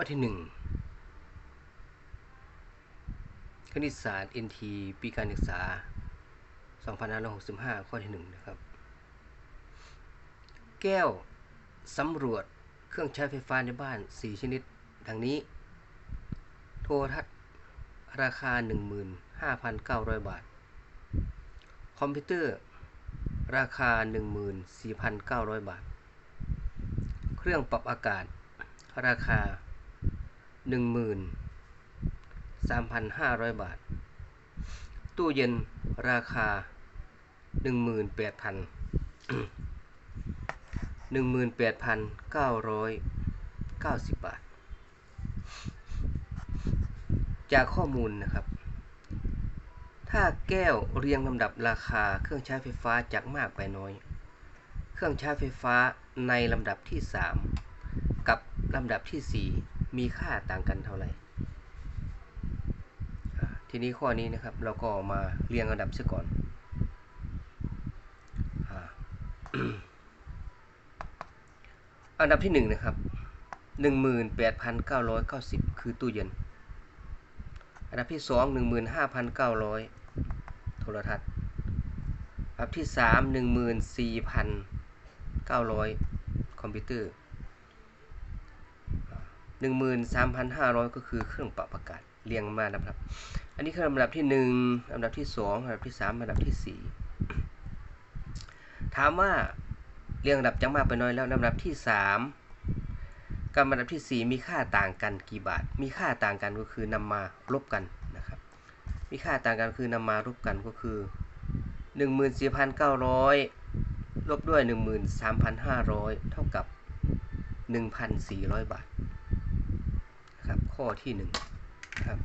ข้อที่หนึ่งคณิตศาสตร์ NT ปีการศึกษา 2565 ข้อที่หนึ่งนะครับ แก้วสำรวจเครื่องใช้ไฟฟ้าในบ้าน 4 ชนิด ดังนี้ โทรทัศน์ราคา 15,900 บาท คอมพิวเตอร์ ราคา 14,900 บาท เครื่องปรับอากาศ ราคา 13,500บาท ตู้เย็นราคา18,000 18,990บาท จากข้อมูลนะครับ ถ้าแก้วเรียงลำดับราคาเครื่องใช้ไฟฟ้าจากมากไปน้อย เครื่องใช้ไฟฟ้าในลำดับที่ 3 กับลำดับที่4 มีค่าต่างกันเท่าไหร่ ทีนี้ข้อนี้นะครับเราก็มาเรียงลำดับซะก่อนอาอันดับที่1นะครับ 18,990 คือตู้เย็น อันดับที่ 2 15,900 โทรทัศน์ อันดับที่ 3 14,900 คอมพิวเตอร์ 13,500 ก็คือเครื่องปรับอากาศเรียงมานะครับ อันนี้คือลำดับที่ 1ลำดับที่ 2ลำดับที่ 3ลำดับที่ 4 ถามว่าเรียงลำดับจากมากไปน้อยแล้วลำดับที่ 3 กับลำดับที่ 4 มีค่าต่างกันกี่บาท มีค่าต่างกันก็คือนำมาลบกันนะครับ มีค่าต่างกันคือนำมาลบกันก็คือ 14,900 ลบด้วย 13,500 เท่ากับ 1,400 บาทนะครับ ข้อที่1นะครับ